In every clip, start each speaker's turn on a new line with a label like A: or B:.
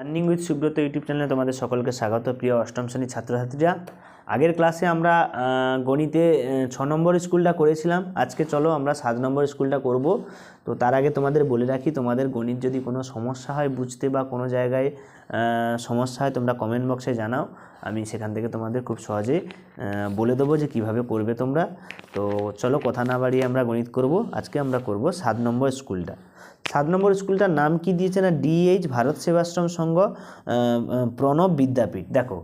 A: Learning with Subrata YouTube চ্যানেলে তোমাদের সকলকে স্বাগত, প্রিয় অষ্টম শ্রেণির ছাত্রছাত্রীরা। আগের ক্লাসে আমরা গণিতে ছ নম্বর স্কুলটা করেছিলাম। আজকে চলো আমরা সাত নম্বর স্কুলটা করব। তো তার আগে তোমাদের বলে রাখি, তোমাদের গণিত যদি কোনো সমস্যা হয় বুঝতে বা কোনো জায়গায় সমস্যা হয় তোমরা কমেন্ট বক্সে জানাও। আমি সেখান থেকে তোমাদের খুব সহজে বলে দেবো যে কীভাবে করবে তোমরা। তো চলো কথা না বাড়িয়ে আমরা গণিত করব। আজকে আমরা করব সাত নম্বর স্কুলটা। সাত নম্বর স্কুলটার নাম কি দিয়েছে না? ডিএইচ ভারত সেবাশ্রম সংঘ প্রণব বিদ্যাপীঠ। দেখো,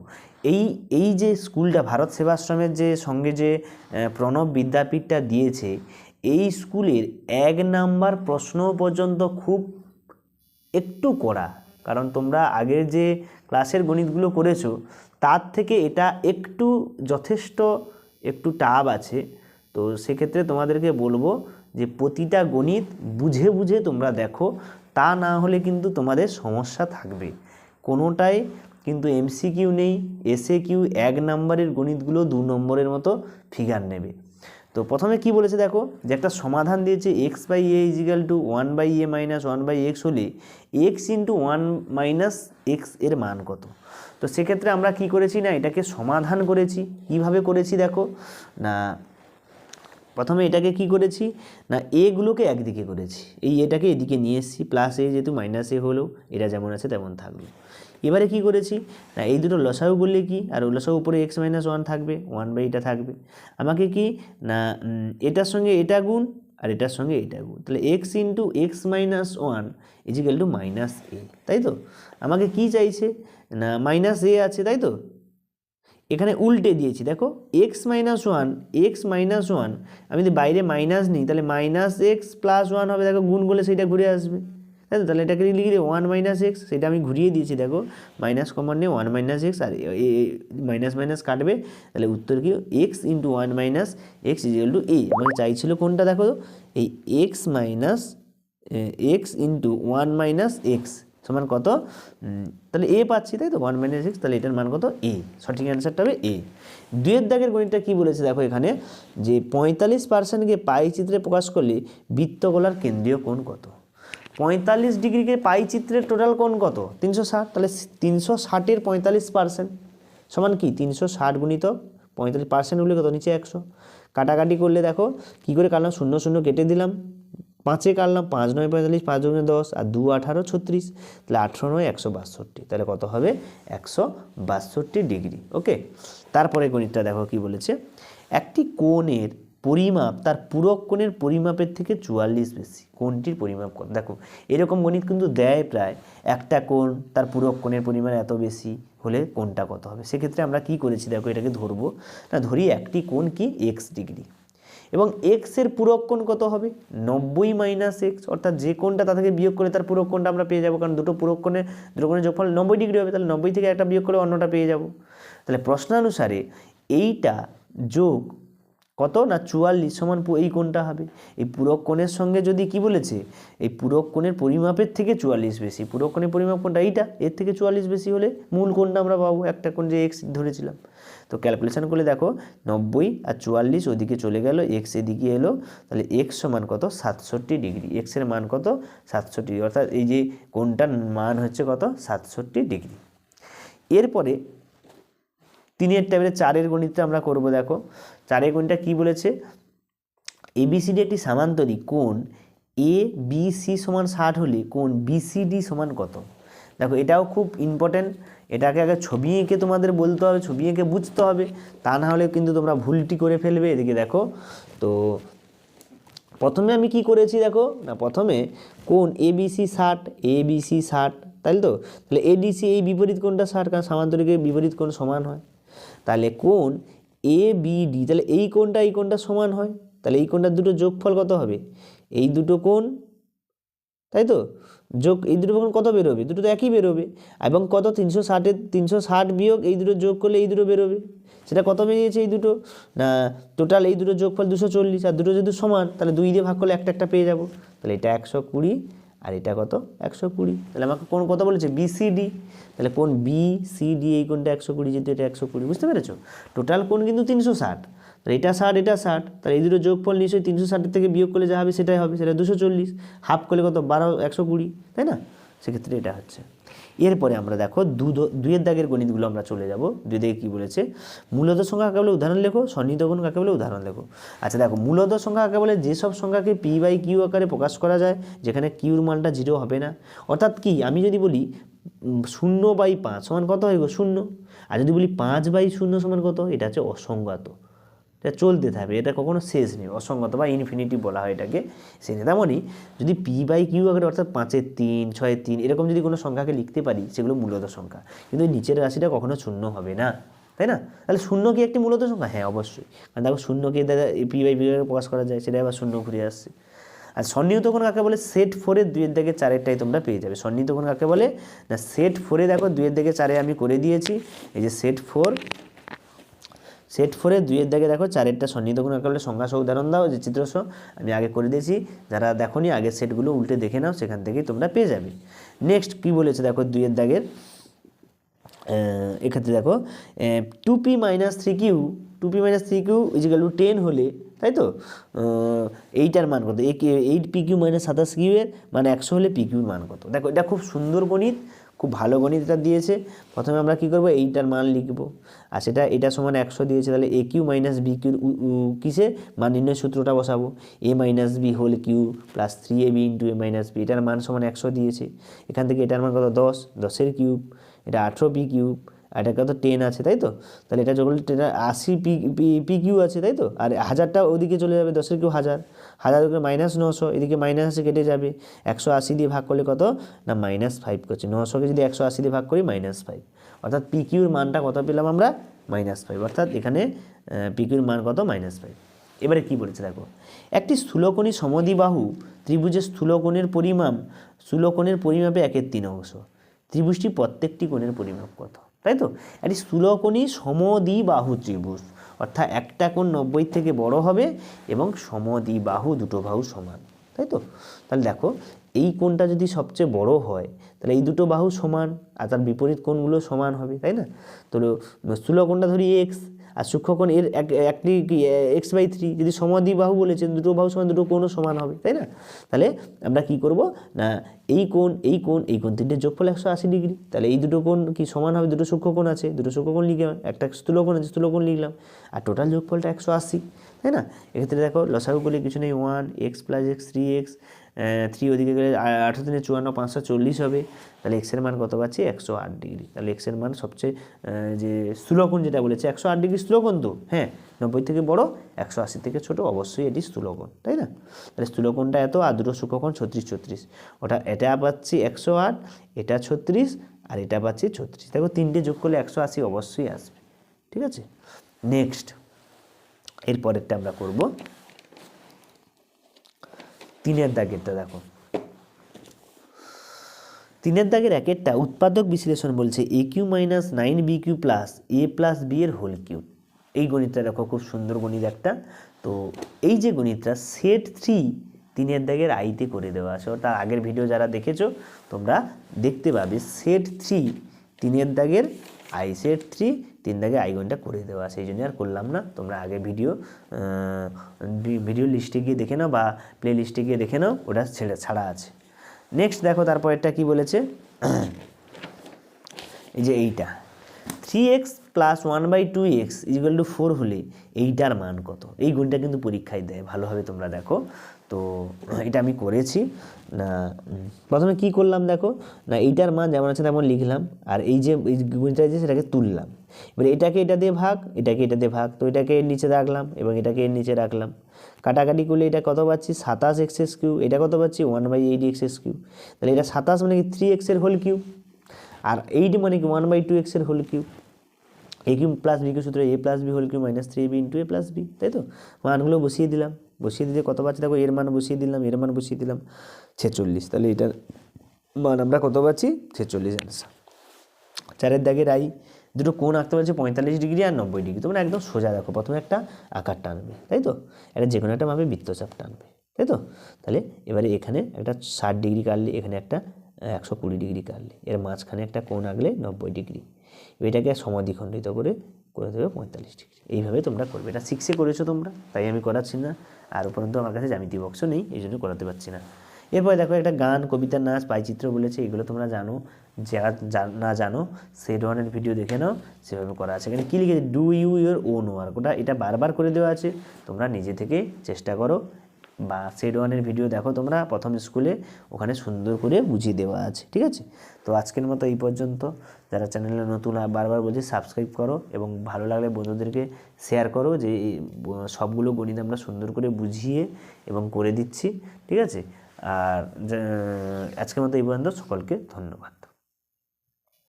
A: এই এই যে স্কুলটা, ভারত সেবাশ্রমের যে সঙ্গে যে প্রণব বিদ্যাপীঠটা দিয়েছে, এই স্কুলের এক নাম্বার প্রশ্ন পর্যন্ত খুব একটু করা কারণ তোমরা আগের যে ক্লাসের গণিতগুলো করেছ, তার থেকে এটা একটু যথেষ্ট, একটু টাব আছে। তো সেক্ষেত্রে তোমাদেরকে বলব যে প্রতিটা গণিত বুঝে বুঝে তোমরা দেখো, তা না হলে কিন্তু তোমাদের সমস্যা থাকবে। কোনোটাই কিন্তু এমসিকিউ নেই এসএ কিউ এক নম্বরের গণিতগুলো দু নম্বরের মতো ফিগার নেবে। তো প্রথমে কি বলেছে দেখো, যে একটা সমাধান দিয়েছে x by a is equal to one by a minus one by x হলে এক্স ইন্টু ওয়ান মাইনাস এক্সের মান কত? তো সেক্ষেত্রে আমরা কি করেছি না, এটাকে সমাধান করেছি। কীভাবে করেছি দেখো? না প্রথমে এটাকে কি করেছি? না, এগুলোকে একদিকে করেছি। এই এটাকে এদিকে নিয়ে এসেছি প্লাস এ যেহেতু মাইনাস এ হলেও এটা যেমন আছে তেমন থাকবে এবারে কি করেছি? না, এই দুটো লসাগু করলে কি? আর লসাগু উপরে এক্স মাইনাস ওয়ান থাকবে ওয়ান বাই এটা থাকবে। আমাকে কি? না এটার সঙ্গে এটা গুণ, আর এটার সঙ্গে এটা গুণ। তাহলে x into x minus one is equal to minus a তাই তো? আমাকে কি চাইছে? না মাইনাস এ আছে, তাই তো? এখানে উল্টে দিয়েছি, দেখো x minus one x minus one আমি যদি বাইরে মাইনাস নিই, তাহলে মাইনাস এক্স প্লাস ওয়ান হবে, দেখো, গুণ করলে সেটা ঘুরে আসবে। তাই তো? তাহলে এটাকে লিখে দিই ওয়ান মাইনাস এক্স সেটা আমি ঘুরিয়ে দিয়েছি, দেখো মাইনাস কমন নিয়ে ওয়ান মাইনাস এক্স আর এ মাইনাস মাইনাস কাটবে, তাহলে উত্তর কি? X into one minus x equal to a আমাকে চাইছিল কোনটা, দেখো এই x minus x into one minus x সমান কত? তাহলে এ পাচ্ছি, তাই তো? ওয়ান মাইনাস এক্স তাহলে এটার মান কত? এ সঠিক অ্যান্সারটা হবে এ দুয়ের দাগের গণিতটা কী বলেছে দেখো এখানে? যে পঁয়তাল্লিশ পার্সেন্টকে পাই চিত্রে প্রকাশ করলে বৃত্তগোলার কেন্দ্রীয় কোণ কত? পঁয়তাল্লিশ ডিগ্রিকে পাই চিত্রের টোটাল কোণ কত? তিনশো ষাট। তাহলে তিনশো ষাটের পঁয়তাল্লিশ পার্সেন্ট সমান কি? তিনশো ষাট গুণিত পঁয়তাল্লিশ পার্সেন্ট হলে কত? নিচে একশো। কাটাকাটি করলে দেখো, কী করে কাটলাম শূন্য শূন্য কেটে দিলাম। পাঁচে কাটলাম পাঁচ নয় পঁয়তাল্লিশ, পাঁচ দুগুণে দশ, আর দু আঠারো ছত্রিশ, তাহলে আঠেরো নয়, একশো বাষট্টি, তাহলে কত হবে? একশো বাষট্টি ডিগ্রি, ওকে? তারপরে গণিতটা দেখো কি বলেছে। একটি কোণের পরিমাপ, তার পূরক কোণের পরিমাপের থেকে চুয়াল্লিশ বেশি, কোণটির পরিমাপ কত দেখো, এরকম গণিত কিন্তু দেয় প্রায়, একটা কোণ, তার পূরক কোণের পরিমাণ এত বেশি হলে কোণটা কত হবে? সেক্ষেত্রে আমরা কি করেছি? দেখো, এটাকে ধরবো। না, ধরি একটি কোণ কি? X degree. এবং এক্সের পূরক কত হবে? নব্বই মাইনাস এক্স অর্থাৎ যে কোনটা তাদেরকে বিয়োগ করে তার পূরক কোণটা আমরা পেয়ে যাব, কারণ দুটো পূরক কোণে, দুটো যোগফল নব্বই ডিগ্রি হবে, তাহলে নব্বই থেকে একটা বিয়োগ করে অন্যটা পেয়ে যাব। তাহলে প্রশ্নানুসারে এইটা যোগ কত না চুয়াল্লিশ সমান এই কোণটা হবে? এই পূরক কোণের সঙ্গে যদি কি বলেছে? এই পূরক কোণের পরিমাপের থেকে চুয়াল্লিশ বেশি। পূরক কোণের পরিমাপ কোণটা এইটা, এর থেকে চুয়াল্লিশ বেশি হলে মূল কোণটা আমরা পাবো। একটা কোণ যে এক্স ধরেছিলাম। তো ক্যালকুলেশন করলে দেখো, নব্বই আর চুয়াল্লিশ ওদিকে চলে গেল এক্স এদিকে এলো, তাহলে এক্স সমান কত? সাতষট্টি ডিগ্রি। এক্সের মান কত? সাতষট্টি অর্থাৎ এই যে কোণটার মান হচ্ছে কত? সাতষট্টি ডিগ্রি। এরপরে তিনের টেবিলে চারের গণিতটা আমরা করব, দেখো। চারের গণিতটা কি বলেছে? এবিসিডি একটি সামান্তরিক কোণ এ বি সি সমান ষাট হলে কোণ বিসিডি সমান কত? দেখো, এটাও খুব ইম্পর্ট্যান্ট এটাকে আগে ছবি এঁকে তোমাদের বলতে হবে, ছবি এঁকে বুঝতে হবে। তা না হলে কিন্তু তোমরা ভুলটি করে ফেলবে। এদিকে দেখো, তো প্রথমে আমি কি করেছি দেখো? না, প্রথমে কোন এ বিসি ষাট এ বিসি ষাট তাই তো? তাহলে এডিসি এই বিপরীত কোণটা ষাট, কারণ সামান্তরিকের বিপরীত কোণ সমান হয়। তাহলে কোণ এ বিডি তাহলে এই কোণটা এই কোণটা সমান হয়। তাহলে এই কোণটার দুটো যোগফল কত হবে? এই দুটো কোণ, তাই তো? যোগ, এই দুটো কোণ কত বেরোবে? দুটো তো একই বেরোবে। এবং কত? তিনশো ষাটের তিনশো ষাট বিয়োগ এই দুটো যোগ করলে এই দুটো বেরোবে। সেটা কত বেরিয়েছে এই দুটো? না টোটাল এই দুটো যোগফল দুশো চল্লিশ। আর দুটো যেহেতু সমান, তাহলে দুই দিয়ে ভাগ করলে একটা একটা পেয়ে যাব। তাহলে এটা একশো কুড়ি আর এটা কত? একশো কুড়ি। তাহলে আমাকে কোন কথা বলেছে? বিসিডি তাহলে কোন বি সি ডি এই কোনটা একশো কুড়ি, যেহেতু এটা একশো কুড়ি, বুঝতে পেরেছ? টোটাল কোন কিন্তু তিনশো ষাট। তাহলে এটা ষাট এটা ষাট। তাহলে এই দুটো যোগফল নিশ্চয়ই তিনশো ষাটের থেকে বিয়োগ করলে যা হবে সেটাই হবে, সেটা দুশো চল্লিশ। হাফ করলে কত? বারো, একশো কুড়ি, তাই না? সেক্ষেত্রে এটা হচ্ছে। এরপরে আমরা দেখো দু দুইয়ের দাগের গণিতগুলো আমরা চলে যাব। দুই দাগে কী বলেছে? মূলত সংখ্যা কাকে বলে? উদাহরণ লেখো। সন্নিহিত গুণ কাকে বলে? উদাহরণ লেখো। আচ্ছা দেখো মূলত সংখ্যা কাকে বলে? যেসব সংখ্যাকে পি বাই কিউ আকারে প্রকাশ করা যায়, যেখানে কিউর মানটা জিরো হবে না। অর্থাৎ কি? আমি যদি বলি শূন্য বাই পাঁচ সমান কত হয়ে গো শূন্য। আর যদি বলি পাঁচ বাই শূন্য সমান কত? এটা হচ্ছে অসংজ্ঞাত এটা চলতে থাকবে, এটা কখনো শেষ নেই। অসংগত বা ইনফিনিটি বলা হয় এটাকে। সেই তেমনই যদি পি বাই কিউ আকারে অর্থাৎ পাঁচের তিন, ছয়ের তিন, এরকম যদি কোনো সংখ্যাকে লিখতে পারি, সেগুলো মূলত সংখ্যা। কিন্তু নিচের রাশিটা কখনো শূন্য হবে না, তাই না? তাহলে শূন্য কি একটি মূলত সংখ্যা? হ্যাঁ অবশ্যই। কারণ দেখো শূন্যকে দাদা পি বাই পি প্রকাশ করা যায় সেটা আবার শূন্য ঘুরে আসছে। আর সন্নিহিত কোণ কাকে বলে? সেট ফোরের দুইয়ের দিকে চারেরটাই তোমরা পেয়ে যাবে। সন্নিহিত কোণ কাকে বলে? না সেট ফোরে দেখো দুইয়ের দিকে চারে আমি করে দিয়েছি। এই যে সেট ফোর সেট ফোরে দুইয়ের দাগে দেখো, চারেরটা সন্নিহিত গুণ করলে সংখ্যা সহ উদাহরণ দাও, যে চিত্র সহ আমি আগে করে দিয়েছি। যারা দেখো নি আগের সেটগুলো উল্টে দেখে নাও, সেখান থেকেই তোমরা পেয়ে যাবে। নেক্সট কী বলেছে দেখো দুইয়ের দাগের? এক্ষেত্রে দেখো two p minus three q two p minus three q equal to ten হলে, তাই তো? এইটার মান কত? এইট পি কিউ মাইনাস সাতাশ কিউ এর মানে একশো হলে পি কিউর মান কত? দেখো, এটা খুব সুন্দর গণিত। খুব ভালো গণিতটা দিয়েছে। প্রথমে আমরা কী করব? এইটার মান লিখব। আর সেটা, এটা সমান একশো দিয়েছে, তাহলে এ কিউ মাইনাস বি কিউর কিসে মান নির্ণয় সূত্রটা বসাবো। A minus b whole cube plus three a b into a minus b. এটার মান সমান একশো দিয়েছে। এখান থেকে এটার মান কত? দশ। দশের কিউব। এটা আঠেরো বি কিউব। আর কত টেন আছে, তাই তো? তাহলে এটা যখন এটা আশি পি কিউ আছে, তাই তো? আর হাজারটা ওদিকে চলে যাবে, দশের কিউ হাজার। হাজার মাইনাস নশো, এদিকে মাইনাস কেটে যাবে। একশো আশি দিয়ে ভাগ করলে কত? না মাইনাস ফাইভ করছে। নশোকে যদি একশো আশি দিয়ে ভাগ করি মাইনাস ফাইভ অর্থাৎ পি কিউর মানটা কত পেলাম আমরা? মাইনাস ফাইভ অর্থাৎ এখানে পি কিউর মান কত? মাইনাস ফাইভ এবারে কি বলেছে দেখো? একটি স্থূলকোণী সমদ্বিবাহু ত্রিভুজের স্থূলকোণের পরিমাপ, স্থূলকোণের পরিমাপে একের তিন অংশ। ত্রিভুজটি প্রত্যেকটি কোণের পরিমাপ কত? তাই তো? একটি স্থূলকোণী সমদ্বিবাহু ত্রিভুজ। অর্থাৎ একটা কোণ নব্বই থেকে বড় হবে এবং সমদ্বিবাহু দুটো বাহু সমান, তাই তো? তাহলে দেখো, এই কোণটা যদি সবচেয়ে বড় হয়, তাহলে এই দুটো বাহু সমান আর তার বিপরীত কোণগুলো সমান হবে, তাই না? তো স্থূলকোণটা ধরি এক্স আর সূক্ষ্মকোণ এর এক, একটি এক্স বাই থ্রি যদি সমাধি বাহু বলেছে দুটো বাহু সমান দুটো কোণও সমান হবে, তাই না? তাহলে আমরা কি করব? না, এই কোণ এই কোণ এই কোণ তিনটে যোগফল একশো আশি ডিগ্রি। তাহলে এই দুটো কোণ কি সমান হবে? দুটো সূক্ষ্মকোণ আছে, দুটো সূক্ষ্মকোণ লিখলাম, একটা স্থূলকোণ আছে, স্থূলকোণ লিখলাম, আর টোটাল যোগফলটা একশো আশি, তাই না? এক্ষেত্রে দেখো, লসাগু করলে কিছু নেই one x plus x three x three ওদিকে গেলে আঠারো দিনে চুয়ান্ন, পাঁচশো চল্লিশ হবে। তাহলে এক্সের মান কত পাচ্ছি? একশো আট ডিগ্রি তাহলে এক্সের মান সবচেয়ে যে স্থূলকোণ যেটা বলেছে, একশো আট ডিগ্রি স্থূলকোণ তো? হ্যাঁ নব্বই থেকে বড়, একশো আশি থেকে ছোট, অবশ্যই এটি স্থূলকোণ, তাই না? তাহলে স্থূলকোণটা এত, আর দুটো সূক্ষ্মকোণ ছত্রিশ ছত্রিশ। ওটা, এটা পাচ্ছি একশো আট, এটা ছত্রিশ, আর এটা পাচ্ছি ছত্রিশ। দেখো, তিনটে যোগ করলে একশো আশি অবশ্যই আসবে। ঠিক আছে? নেক্সট এর পরেরটা আমরা করব। তিনের দাগেরটা দেখো। তিনের দাগের একেরটা উৎপাদক বিশ্লেষণ বলছে a cube minus nine b cube plus a plus b এর হোল কিউ এই গণিতটা দেখো, খুব সুন্দর গণিত একটা। তো এই যে গণিতটা সেট থ্রি তিনের দাগের আইতে করে দেওয়া আছে। তার আগের ভিডিও যারা দেখেছ, তোমরা দেখতে পাবে। সেট থ্রি তিনের দাগের আই সেট থ্রি তিন দাগে আইগনটা করে দেওয়া সেই জন্য আর করলাম না। তোমরা আগে ভিডিও ভিডিও লিস্টে গিয়ে দেখে নাও বা প্লে লিস্টে গিয়ে দেখে নাও, ওটা ছেড়ে, ছাড়া আছে। নেক্সট দেখো, তারপরেরটা কি বলেছে? এই যে এইটা। Three x plus one by two x equal to four হলে এইটার মান কত? এই গুণটা কিন্তু পরীক্ষায় দেয়, ভালোভাবে তোমরা দেখো। তো এটা আমি করেছি। না প্রথমে কি করলাম দেখো? না, এইটার মান যেমন আছে তেমন লিখলাম, আর এই যে, এই গুণটা আছে সেটাকে তুললাম। এবার এটাকে এটা দিয়ে ভাগ, এটাকে এটা দিয়ে ভাগ, তো এটাকে এর নিচে রাখলাম এবং এটাকে এর নিচে রাখলাম। কাটাকাটি করলে এটা কত পাচ্ছি? সাতাশ এক্সেস কিউ এটা কত পাচ্ছি? One by eight x's cube তাহলে এটা সাতাশ মানে কি? থ্রি এক্সের হোল কিউ আর এইট মানে কি? ওয়ান বাই টু এক্সের whole cube a cube plus b cube সূত্র a plus b whole cube minus three b into a plus b তাই তো? মানগুলো বসিয়ে দিলাম। বসিয়ে দিতে কত পাচ্ছি? দেখো, এর মান বসিয়ে দিলাম, এর মান বসিয়ে দিলাম ছেচল্লিশ। তাহলে এটার মান আমরা কত পাচ্ছি? ছেচল্লিশ অ্যান্সার চারের দাগের আই দুটো কোণ আঁকতে পারছে পঁয়তাল্লিশ ডিগ্রি আর নব্বই ডিগ্রি। তোমরা একদম সোজা দেখো, প্রথমে একটা আকার টানবে, তাই তো? একটা যে কোনো একটা মাপে বৃত্তচাপ টানবে, তাই তো? তাহলে এবারে এখানে একটা ষাট ডিগ্রি কাটলে এখানে একটা একশো কুড়ি ডিগ্রি কাটলে। এর মাঝখানে একটা কোণ আঁকলে নব্বই ডিগ্রি। এটাকে সমাধিখণ্ডিত করে করে দেবে পঁয়তাল্লিশ ডিগ্রি। এইভাবে তোমরা করবে। এটা সিক্সে করেছ তোমরা, তাই আমি করাচ্ছি না। আর উপরন্তু আমার কাছে জ্যামিতি বক্সও নেই, এই জন্য করাতে পারছি না। এরপরে দেখো একটা গান, কবিতা, নাচ, পাইচিত্র বলেছে, এগুলো তোমরা জানো। যারা না জানো সেট ওয়ানের ভিডিও দেখে নাও, সেভাবে করা আছে। এখানে কী লিখেছে? Do you your own work ওটা, এটা বারবার করে দেওয়া আছে। তোমরা নিজে থেকে চেষ্টা করো। বা সেট ওয়ানের ভিডিও দেখো তোমরা প্রথম স্কুলে ওখানে সুন্দর করে বুঝিয়ে দেওয়া আছে, ঠিক আছে? তো আজকের মতো এই পর্যন্ত। যারা চ্যানেলে নতুন বারবার বলছি সাবস্ক্রাইব করো এবং ভালো লাগলে বন্ধুদেরকে শেয়ার করো যে সবগুলো গণিত আমরা সুন্দর করে বুঝিয়ে এবং করে দিচ্ছি, ঠিক আছে? আর আজকের মতো এই পর্যন্ত। সকলকে ধন্যবাদ।